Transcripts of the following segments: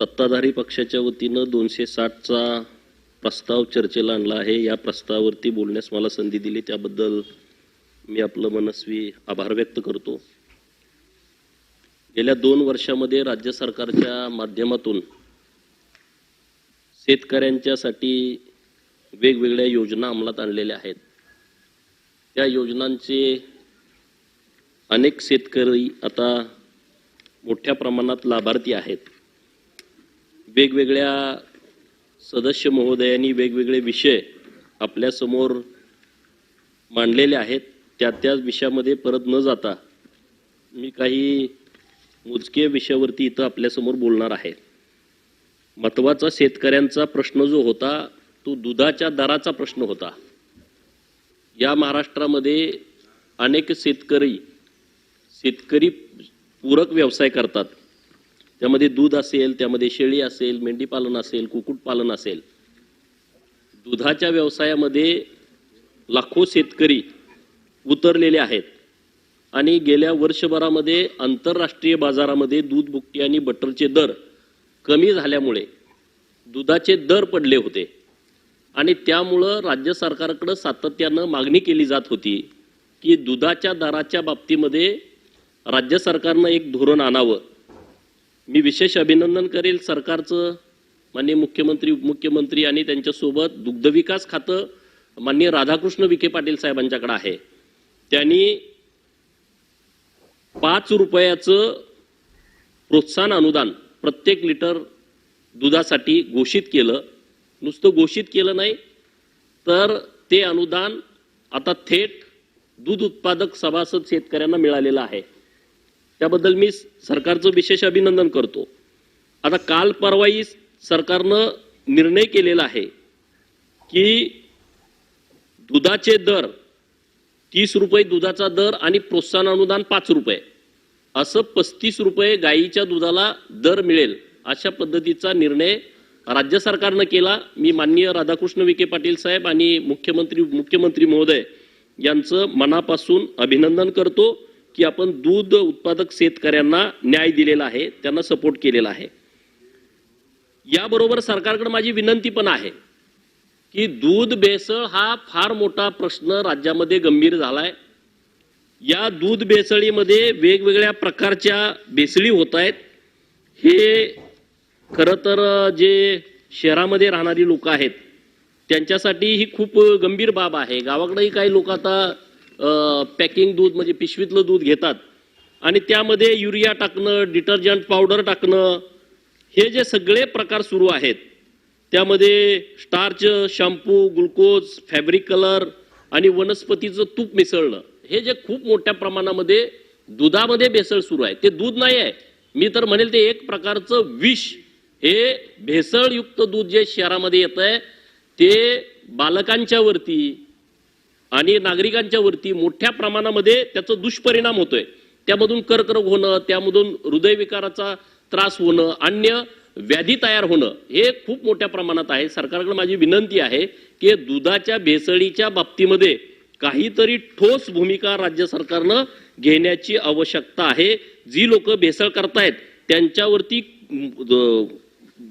सत्ताधारी पक्षाच्या वतीनं दोनशे साठचा प्रस्ताव चर्चेला आणला आहे. या प्रस्तावावरती बोलण्यास मला संधी दिली. त्याबद्दल मी आपलं मनस्वी आभार व्यक्त करतो. गेल्या दोन वर्षामध्ये राज्य सरकारच्या माध्यमातून शेतकऱ्यांच्यासाठी वेगवेगळ्या योजना अंमलात आणलेल्या आहेत. त्या योजनांचे अनेक शेतकरी आता मोठ्या प्रमाणात लाभार्थी आहेत. वेगवेगळ्या सदस्य महोदयांनी वेगवेगळे विषय आपल्यासमोर मांडलेले आहेत. त्या त्या विषयामध्ये परत न जाता मी काही मोजके विषयावरती इथं आपल्यासमोर बोलणार आहे. महत्त्वाचा शेतकऱ्यांचा प्रश्न जो होता तो दुधाच्या दराचा प्रश्न होता. या महाराष्ट्रामध्ये अनेक शेतकरी शेतकरी पूरक व्यवसाय करतात. त्यामध्ये दूध असेल त्यामध्ये शेळी असेल मेंढीपालन असेल कुक्कुटपालन असेल. दुधाच्या व्यवसायामध्ये लाखो शेतकरी उतरलेले आहेत. आणि गेल्या वर्षभरामध्ये आंतरराष्ट्रीय बाजारामध्ये दूध बुकटी आणि बटरचे दर कमी झाल्यामुळे दुधाचे दर पडले होते. आणि त्यामुळं राज्य सरकारकडं सातत्यानं मागणी केली जात होती की दुधाच्या दराच्या बाबतीमध्ये राज्य सरकारनं एक धोरण आणावं. मी विशेष अभिनंदन करेल सरकारचं माननीय मुख्यमंत्री उपमुख्यमंत्री आणि त्यांच्यासोबत दुग्धविकास खातं माननीय राधाकृष्ण विखे पाटील साहेबांच्याकडे आहे. त्यांनी पाच रुपयाचं प्रोत्साहन अनुदान प्रत्येक लिटर दुधासाठी घोषित केलं. नुसतं घोषित केलं नाही तर ते अनुदान आता थेट दूध उत्पादक सभासद शेतकऱ्यांना मिळालेलं आहे. त्याबद्दल मी सरकारचं विशेष अभिनंदन करतो. आता काल परवाही सरकारनं निर्णय केलेला आहे की दुधाचे दर तीस रुपये दुधाचा दर आणि प्रोत्साहन अनुदान पाच रुपये. असं पस्तीस रुपये गाईच्या दुधाला दर मिळेल अशा पद्धतीचा निर्णय राज्य सरकारनं केला. मी माननीय राधाकृष्ण विखे पाटील साहेब आणि मुख्यमंत्री मुख्यमंत्री महोदय यांचं मनापासून अभिनंदन करतो. की आपण दूध उत्पादक शेतकऱ्यांना न्याय दिलेला आहे त्यांना सपोर्ट केलेला आहे. याबरोबर सरकारकडे माझी विनंती पण आहे की दूध भेसळ हा फार मोठा प्रश्न राज्यामध्ये गंभीर झालाय. या दूध भेसळीमध्ये वेगवेगळ्या प्रकारच्या भेसळी होत आहेत. हे खरं तर जे शहरामध्ये राहणारी लोक आहेत त्यांच्यासाठी ही खूप गंभीर बाब आहे. गावाकडेही काही लोक आता पॅकिंग दूध म्हणजे पिशवीतलं दूध घेतात. आणि त्यामध्ये युरिया टाकणं डिटर्जंट पावडर टाकणं हे जे सगळे प्रकार सुरू आहेत त्यामध्ये starch shampoo glucose fabric colour आणि वनस्पतीचं तूप मिसळणं हे जे खूप मोठ्या प्रमाणामध्ये दुधामध्ये भेसळ सुरू आहे. ते दूध नाही आहे. मी तर म्हणेल ते एक प्रकारचं विष. हे भेसळयुक्त दूध जे शहरामध्ये येत आहे ते बालकांच्या वरती आणि नागरिकांच्या वरती मोठ्या प्रमाणामध्ये त्याचा दुष्परिणाम होतोय. त्यामधून कर्करोग होणं त्यामधून हृदयविकाराचा त्रास होणं अन्य व्याधी तयार होणं हे खूप मोठ्या प्रमाणात आहे. सरकारकडे माझी विनंती आहे की दुधाच्या भेसळीच्या बाबतीमध्ये काहीतरी ठोस भूमिका राज्य सरकारनं घेण्याची आवश्यकता आहे. जी लोक भेसळ करतायत त्यांच्यावरती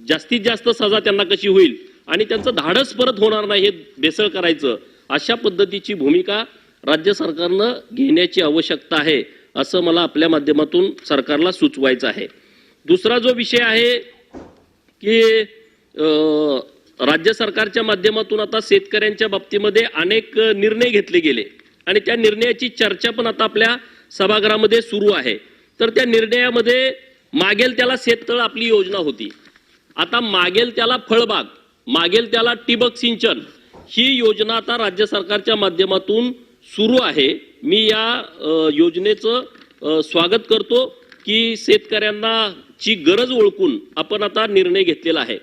जास्तीत जास्त सजा त्यांना कशी होईल? आणि त्यांचं धाडस परत होणार नाही हे भेसळ करायचं. अशा पद्धतीची भूमिका राज्य सरकारनं घेण्याची आवश्यकता आहे असं मला आपल्या माध्यमातून सरकारला सुचवायचं आहे. दुसरा जो विषय आहे की राज्य सरकारच्या माध्यमातून आता शेतकऱ्यांच्या बाबतीमध्ये अनेक निर्णय घेतले गेले आणि त्या निर्णयाची चर्चा पण आता आपल्या सभागृहामध्ये सुरू आहे. तर त्या निर्णयामध्ये मागेल त्याला शेततळ आपली योजना होती. आता मागेल त्याला फळबाग मागेल त्याला ठिबक सिंचन ही योजना आता राज्य सरकारच्या माध्यमातून सुरू आहे. मी या योजनेचं स्वागत करतो की शेतकऱ्यांना ची गरज ओळखून आपण आता निर्णय घेतलेला आहे.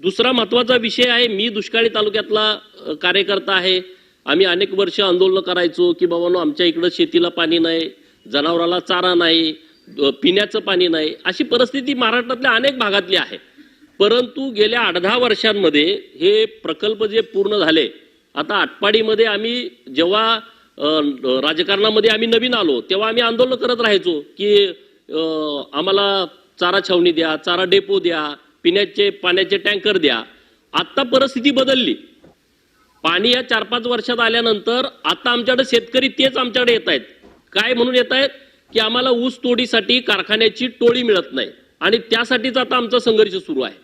दुसरा महत्त्वाचा विषय आहे मी दुष्काळी तालुक्यातला कार्यकर्ता आहे. आम्ही अनेक वर्ष आंदोलन करायचो की बाबांनो आमच्या इकडं शेतीला पाणी नाही जनावराला चारा नाही पिण्याचं पाणी नाही. अशी परिस्थिती महाराष्ट्रातल्या अनेक भागातली आहे. परंतु गेल्या आठ दहा वर्षांमध्ये हे प्रकल्प जे पूर्ण झाले आता आटपाडीमध्ये आम्ही जेव्हा राजकारणामध्ये आम्ही नवीन आलो तेव्हा आम्ही आंदोलन करत राहायचो की अ, आम्हाला चारा छावणी द्या चारा डेपो द्या पिण्याचे पाण्याचे टँकर द्या. आता परिस्थिती बदलली. पाणी या चार पाच वर्षात आल्यानंतर आता आमच्याकडे शेतकरी तेच आमच्याकडे येत आहेत. काय म्हणून येत आहेत? की आम्हाला ऊस तोडीसाठी कारखान्याची टोळी मिळत नाही. आणि त्यासाठीच आता आमचा संघर्ष सुरू आहे.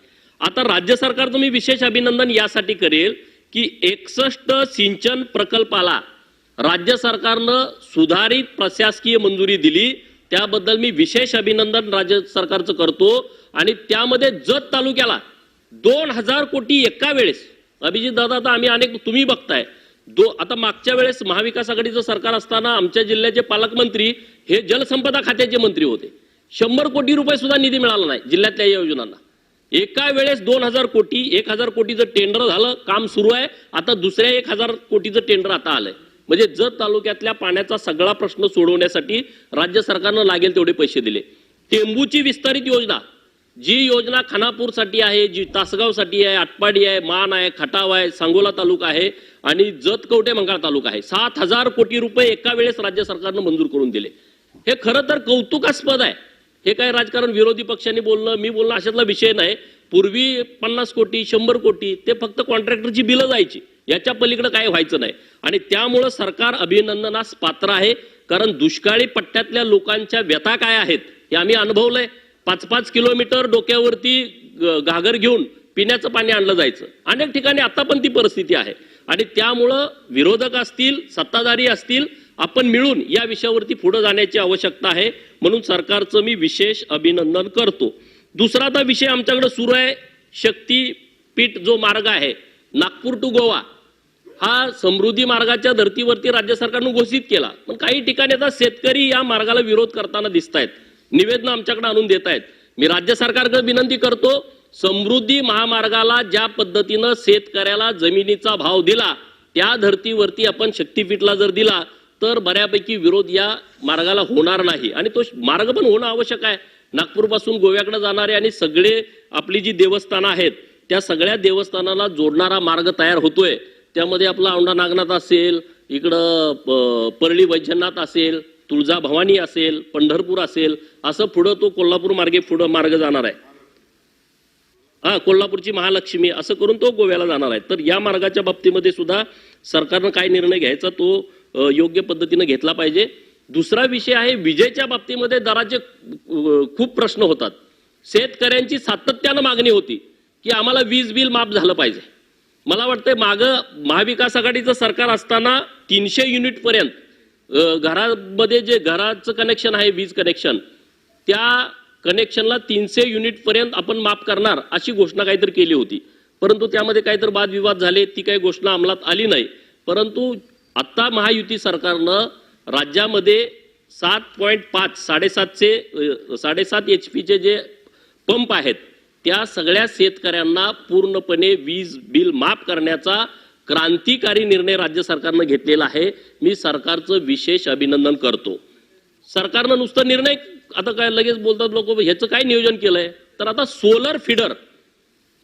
आता राज्य सरकारचं मी विशेष अभिनंदन यासाठी करेल की एकसष्ट सिंचन प्रकल्पाला राज्य सरकारनं सुधारित प्रशासकीय मंजुरी दिली. त्याबद्दल मी विशेष अभिनंदन राज्य सरकारचं करतो. आणि त्यामध्ये जत तालुक्याला दोन हजार कोटी एका वेळेस अभिजित दादा आता आम्ही अनेक तुम्ही बघताय. दो आता मागच्या वेळेस महाविकास आघाडीचं सरकार असताना आमच्या जिल्ह्याचे पालकमंत्री हे जलसंपदा खात्याचे मंत्री होते. शंभर कोटी रुपये सुद्धा निधी मिळाला नाही जिल्ह्यातल्या या योजनांना. एका वेळेस दोन हजार कोटी एक हजार कोटीचं टेंडर झालं काम सुरू आहे. आता दुसऱ्या एक हजार कोटीचं टेंडर आता आलंय. म्हणजे जत तालुक्यातल्या पाण्याचा सगळा प्रश्न सोडवण्यासाठी राज्य सरकारनं लागेल तेवढे पैसे दिले. टेंबूची विस्तारित योजना. जी योजना खानापूरसाठी आहे जी तासगावसाठी आहे आटपाडी आहे मान आहे खटाव आहे सांगोला तालुका आहे आणि जत कवटे मंगळ तालुका आहे. सात हजार कोटी रुपये एका वेळेस राज्य सरकारनं मंजूर करून दिले. हे खरं तर कौतुकास्पद आहे. हे काय राजकारण विरोधी पक्षांनी बोलणं मी बोलणं अशातला विषय नाही. पूर्वी पन्नास कोटी शंभर कोटी ते फक्त कॉन्ट्रॅक्टरची बिलं जायची. याच्या पलीकडे काय व्हायचं नाही. आणि त्यामुळं सरकार अभिनंदनास पात्र आहे. कारण दुष्काळी पट्ट्यातल्या लोकांच्या व्यथा काय आहेत हे आम्ही अनुभवलंय. पाच पाच किलोमीटर डोक्यावरती घागर घेऊन पिण्याचं पाणी आणलं जायचं. अनेक ठिकाणी आता पण ती परिस्थिती आहे. आणि त्यामुळं विरोधक असतील सत्ताधारी असतील आपण मिळून या विषयावरती पुढे जाण्याची आवश्यकता आहे. म्हणून सरकारचं मी विशेष अभिनंदन करतो. दुसरा आता विषय आमच्याकडे सुरू आहे. शक्तीपीठ जो मार्ग आहे नागपूर टू गोवा हा समृद्धी मार्गाच्या धर्तीवरती राज्य सरकारनं घोषित केला. पण काही ठिकाणी आता शेतकरी या मार्गाला विरोध करताना दिसत आहेत निवेदन आमच्याकडे आणून देत आहेत मी राज्य सरकारकडे विनंती करतो समृद्धी महामार्गाला ज्या पद्धतीनं शेतकऱ्याला जमिनीचा भाव दिला त्या धर्तीवरती आपण शक्तीपीठला जर दिला तर बऱ्यापैकी विरोध या मार्गाला होणार नाही. आणि तो मार्ग पण होणं आवश्यक आहे. नागपूरपासून गोव्याकडे जाणारे आणि सगळे आपली जी देवस्थानं आहेत त्या सगळ्या देवस्थानाला जोडणारा मार्ग तयार होतोय. त्यामध्ये आपला औंढा नागनाथ असेल इकडं परळी वैजनाथ असेल तुळजा भवानी असेल पंढरपूर असेल असं पुढं तो कोल्हापूर मार्गे पुढं मार्ग जाणार आहे. हा कोल्हापूरची महालक्ष्मी असं करून तो गोव्याला जाणार आहे. तर या मार्गाच्या बाबतीमध्ये सुद्धा सरकारनं काय निर्णय घ्यायचा तो योग्य पद्धतीनं घेतला पाहिजे. दुसरा विषय आहे विजेच्या बाबतीमध्ये दराचे खूप प्रश्न होतात. शेतकऱ्यांची सातत्यानं मागणी होती की आम्हाला वीज बिल माफ झालं पाहिजे. मला वाटतंय मागं महाविकास आघाडीचं सरकार असताना तीनशे युनिटपर्यंत घरामध्ये जे घराचं कनेक्शन आहे वीज कनेक्शन त्या कनेक्शनला तीनशे युनिटपर्यंत आपण माफ करणार अशी घोषणा काहीतरी केली होती. परंतु त्यामध्ये काहीतरी वादविवाद झाले ती काही घोषणा अंमलात आली नाही. परंतु आत्ता महायुती सरकारनं राज्यामध्ये सात पॉईंट पाच साडेसातचे साडेसात एच पीचे जे पंप आहेत त्या सगळ्या शेतकऱ्यांना पूर्णपणे वीज बिल माफ करण्याचा क्रांतिकारी निर्णय राज्य सरकारनं घेतलेला आहे. मी सरकारचं विशेष अभिनंदन करतो. सरकारनं नुसतं निर्णय आता काय लगेच बोलतात लोक ह्याचं काय नियोजन केलंय? तर आता सोलर फिडर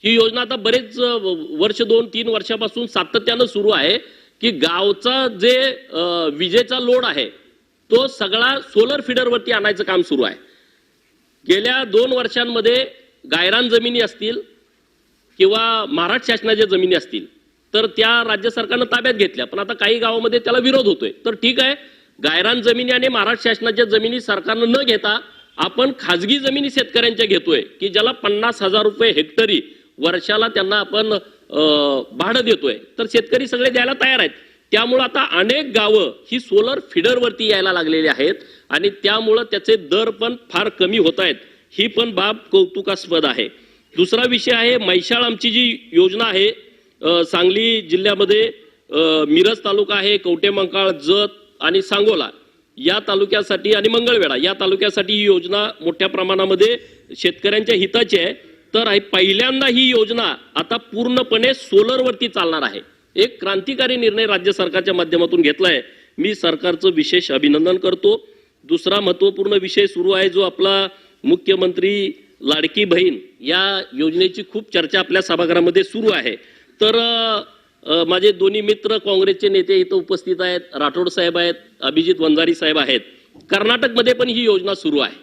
ही योजना आता बरेच वर्ष दोन तीन वर्षापासून सातत्यानं सुरू आहे. की गावचा जे विजेचा लोड आहे तो सगळा सोलर फिडरवरती आणायचं काम सुरू आहे. गेल्या दोन वर्षांमध्ये गायरान जमिनी असतील किंवा महाराष्ट्र शासनाच्या जमिनी असतील तर त्या राज्य सरकारनं ताब्यात घेतल्या. पण आता काही गावामध्ये त्याला विरोध होतोय. तर ठीक आहे गायरान जमिनी आणि महाराष्ट्र शासनाच्या जमिनी सरकारनं न घेता आपण खाजगी जमिनी शेतकऱ्यांच्या घेतोय की ज्याला पन्नास हजार रुपये हेक्टरी वर्षाला त्यांना आपण भाडं देतोय. तर शेतकरी सगळे द्यायला तयार आहेत. त्यामुळं आता अनेक गावं ही सोलर फिडरवरती यायला लागलेली आहेत आणि त्यामुळं त्याचे दर पण फार कमी होत आहेत. ही पण बाब कौतुकास्पद आहे. दुसरा विषय आहे मैशाळ आमची जी योजना आहे सांगली जिल्ह्यामध्ये मिरज तालुका आहे कवटेमंकाळ जत आणि सांगोला या तालुक्यासाठी आणि मंगळवेढा या तालुक्यासाठी ही योजना मोठ्या प्रमाणामध्ये शेतकऱ्यांच्या हिताची आहे. तर पहिल्यांदा ही योजना आता पूर्णपणे सोलरवरती चालणार आहे. एक क्रांतिकारी निर्णय राज्य सरकारच्या माध्यमातून घेतला आहे मी सरकारचं विशेष अभिनंदन करतो. दुसरा महत्त्वपूर्ण विषय सुरू आहे जो आपला मुख्यमंत्री लाडकी बहीण या योजनेची खूप चर्चा आपल्या सभागृहामध्ये सुरू आहे. तर माझे दोन्ही मित्र काँग्रेसचे नेते इथं उपस्थित आहेत. राठोड साहेब आहेत अभिजित वंजारी साहेब आहेत. कर्नाटकमध्ये पण ही योजना सुरू आहे.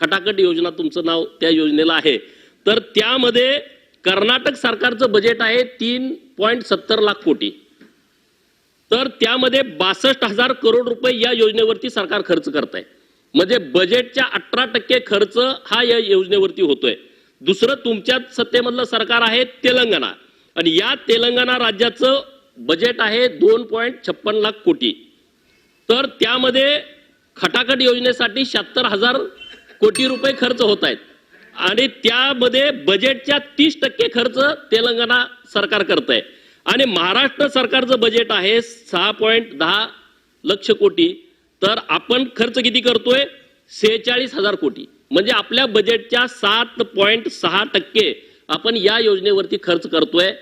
खटाखट योजना तुमचं नाव त्या योजनेला आहे. तर त्यामध्ये कर्नाटक सरकारचं बजेट आहे तीन पॉईंट सत्तर लाख कोटी. तर त्यामध्ये बासष्ट हजार करोड रुपये या योजनेवरती सरकार खर्च करत आहे म्हणजे बजेटच्या अठरा टक्के खर्च हा या योजनेवरती होतोय. दुसरं तुमच्या सत्तेमधलं सरकार आहे तेलंगणा. आणि या तेलंगणा राज्याचं बजेट आहे दोन पॉईंट छप्पन लाख कोटी. तर त्यामध्ये खटाखट योजनेसाठी शहात्तर हजार कोटी रुपये खर्च होत आहेत आणि त्यामध्ये बजेटच्या तीस टक्के खर्च तेलंगणा सरकार करत आहे आणि महाराष्ट्र सरकारचं बजेट आहे सहा पॉईंट दहा लक्ष कोटी. तर आपण खर्च किती करतोय? सेहेचाळीस हजार कोटी. म्हणजे आपल्या बजेटच्या सात पॉईंट सहा टक्के आपण या योजनेवरती खर्च करतोय.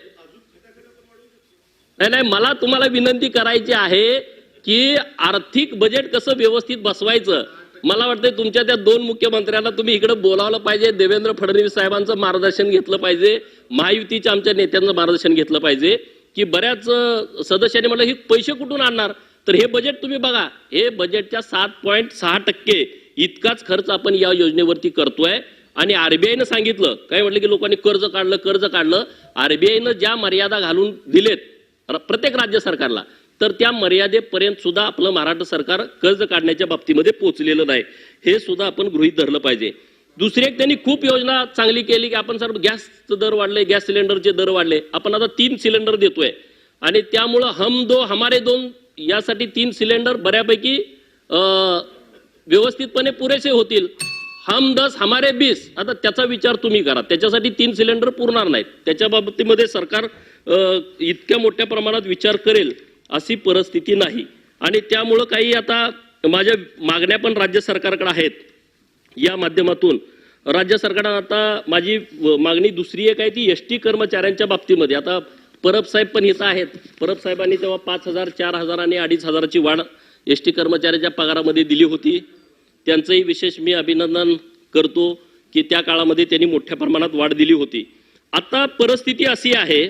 नाही नाही मला तुम्हाला विनंती करायची आहे की आर्थिक बजेट कसं व्यवस्थित बसवायचं मला वाटतं तुमच्या त्या दोन मुख्यमंत्र्यांना तुम्ही इकडे बोलावलं पाहिजे. देवेंद्र फडणवीस साहेबांचं मार्गदर्शन घेतलं पाहिजे. महायुतीच्या आमच्या नेत्यांचं मार्गदर्शन घेतलं पाहिजे. की बऱ्याच सदस्यांनी म्हटलं हे पैसे कुठून आणणार? तर हे बजेट तुम्ही बघा. हे बजेटच्या सात पॉईंट सहा टक्के इतकाच खर्च आपण या योजनेवरती करतोय. आणि आरबीआयनं सांगितलं काय म्हटलं की लोकांनी कर्ज काढलं कर्ज काढलं. आरबीआयनं ज्या मर्यादा घालून दिलेत प्रत्येक राज्य सरकारला तर त्या मर्यादेपर्यंत सुद्धा आपलं महाराष्ट्र सरकार कर्ज काढण्याच्या बाबतीमध्ये पोहोचलेलं नाही. हे सुद्धा आपण गृहीत धरलं पाहिजे. दुसरी एक त्यांनी खूप योजना चांगली केली की आपण सर गॅसचं दर वाढले गॅस सिलेंडरचे दर वाढले. आपण आता तीन सिलेंडर देतोय. आणि त्यामुळं हम दो हमारे दोन यासाठी तीन सिलेंडर बऱ्यापैकी व्यवस्थितपणे पुरेसे होतील. हम दस हमारे बीस. आता त्याचा विचार तुम्ही करा. त्याच्यासाठी तीन सिलेंडर पुरणार नाहीत. त्याच्या बाबतीमध्ये सरकार इतक्या मोठ्या प्रमाणात विचार करेल. अशी परिस्थिती नाही. आणि त्यामुळं काही आता माझ्या मागण्या पण राज्य सरकारकडे आहेत. या माध्यमातून राज्य सरकारनं आता माझी मागणी दुसरी एक आहे ती एस टी कर्मचाऱ्यांच्या बाबतीमध्ये. आता परब साहेब पण इथं आहेत. परब साहेबांनी तेव्हा पाच हजार चार हजार आणि अडीच हजाराची वाढ एस टी कर्मचाऱ्याच्या पगारामध्ये दिली होती. त्यांचंही विशेष मी अभिनंदन करतो की त्या काळामध्ये त्यांनी मोठ्या प्रमाणात वाढ दिली होती. आता परिस्थिती अशी आहे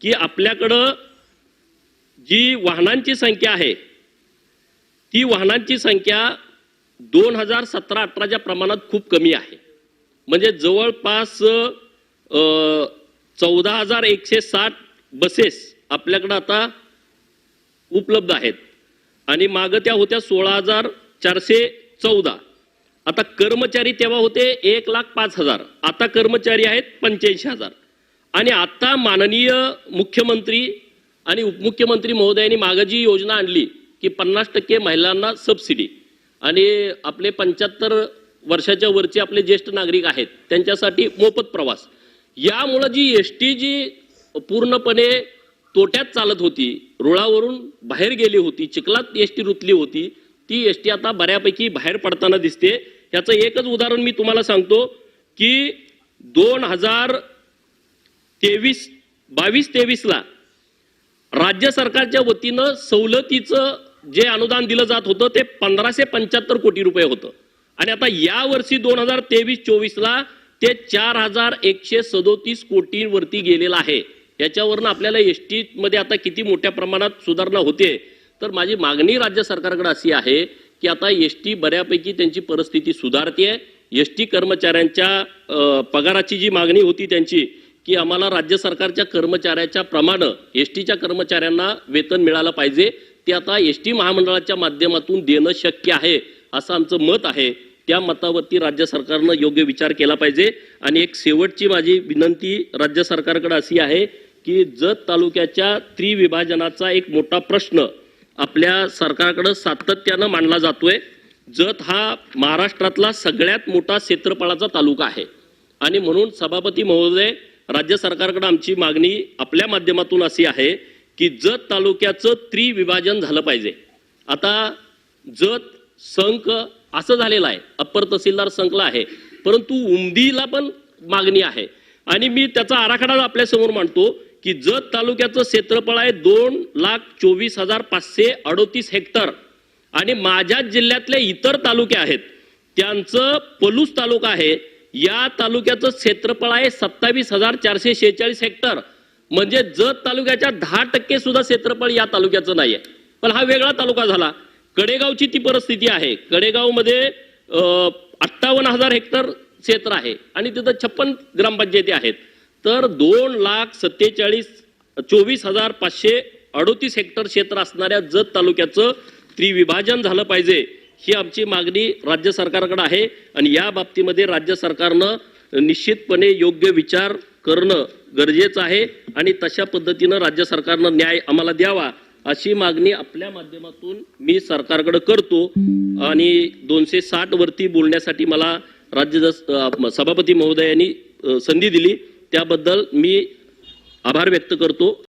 की आपल्याकडं जी वाहनांची संख्या आहे ती वाहनांची संख्या दोन हजार सतरा अठराच्या प्रमाणात खूप कमी आहे. म्हणजे जवळपास चौदा हजार एकशे साठ बसेस आपल्याकडं आता उपलब्ध आहेत. आणि मागं त्या होत्या सोळा हजार चारशे चौदा. आता कर्मचारी तेव्हा होते एक लाख पाच हजार. आता कर्मचारी आहेत पंच्याऐंशी हजार. आणि आता माननीय मुख्यमंत्री आणि उपमुख्यमंत्री महोदयांनी मागं जी योजना आणली की पन्नास टक्के महिलांना सबसिडी आणि आपले पंच्याहत्तर वर्षाच्या वरचे आपले ज्येष्ठ नागरिक आहेत त्यांच्यासाठी मोफत प्रवास. यामुळं जी एस टी जी पूर्णपणे तोट्यात चालत होती रुळावरून बाहेर गेली होती चिखलात एस टी रुतली होती ती एस टी आता बऱ्यापैकी बाहेर पडताना दिसते. ह्याचं एकच उदाहरण मी तुम्हाला सांगतो की दोन हजार तेवीस बावीस तेवीसला राज्य सरकारच्या वतीनं सवलतीचं जे अनुदान दिलं जात होतं ते पंधराशे पंच्याहत्तर कोटी रुपये होतं. आणि आता या वर्षी दोन हजार तेवीस चोवीसला ते चार हजार एकशे सदोतीस कोटींवरती गेलेलं आहे. याच्यावरनं आपल्याला एसमध्ये आता किती मोठ्या प्रमाणात सुधारणा होते? तर माझी मागणी राज्य सरकारकडे अशी आहे की आता एस टी बऱ्यापैकी त्यांची परिस्थिती सुधारते एस टी कर्मचाऱ्यांच्या पगाराची जी मागणी होती त्यांची की आम्हाला राज्य सरकारच्या कर्मचाऱ्याच्या प्रमाणे एस टीच्या कर्मचाऱ्यांना वेतन मिळालं पाहिजे. ते आता एस टी महामंडळाच्या माध्यमातून देणं शक्य आहे असं आमचं मत आहे. त्या मतावरती राज्य सरकारनं योग्य विचार केला पाहिजे. आणि एक शेवटची माझी विनंती राज्य सरकारकडे अशी आहे की जत तालुक्याच्या त्रिविभाजनाचा एक मोठा प्रश्न आपल्या सरकारकडं सातत्यानं मांडला जातोय. जत हा महाराष्ट्रातला सगळ्यात मोठा क्षेत्रफळाचा तालुका आहे. आणि म्हणून सभापती महोदय राज्य सरकारकडे आमची मागणी आपल्या माध्यमातून अशी आहे की जत तालुक्याचं त्रिविभाजन झालं पाहिजे. आता जत संक असं झालेलं आहे अप्पर तहसीलदार संकला आहे परंतु उमदीला पण मागणी आहे. आणि मी त्याचा आराखडा आपल्यासमोर मांडतो की जत तालुक्याचं क्षेत्रफळ आहे दोन लाख चोवीस हजार पाचशे अडोतीस हेक्टर. आणि माझ्या जिल्ह्यातले इतर तालुके आहेत त्यांचं पलूस तालुका आहे या तालुक्याचं क्षेत्रफळ आहे सत्तावीस हजार चारशे शेहेचाळीस हेक्टर. म्हणजे जत तालुक्याच्या दहा टक्के सुद्धा क्षेत्रफळ या तालुक्याचं नाही आहे पण हा वेगळा तालुका झाला. कडेगावची ती परिस्थिती आहे. कडेगावमध्ये अठ्ठावन्न हजार हेक्टर क्षेत्र आहे आणि तिथं छप्पन ग्रामपंचायती आहेत. तर दोन लाख सत्तेचाळीस चोवीस हजार पाचशे अडोतीस हेक्टर क्षेत्र असणाऱ्या जत तालुक्याचं त्रिविभाजन झालं पाहिजे. ही आमची मागणी राज्य सरकारकडे आहे आणि या बाबतीमध्ये राज्य सरकारनं निश्चितपणे योग्य विचार करणं गरजेचं आहे आणि तशा पद्धतीनं राज्य सरकारनं न्याय आम्हाला द्यावा अशी मागणी आपल्या माध्यमातून मी सरकारकडे करतो. आणि दोनशे साठ वरती बोलण्यासाठी मला राज्य सभापती महोदयांनी संधी दिली. त्याबद्दल मी आभार व्यक्त करतो.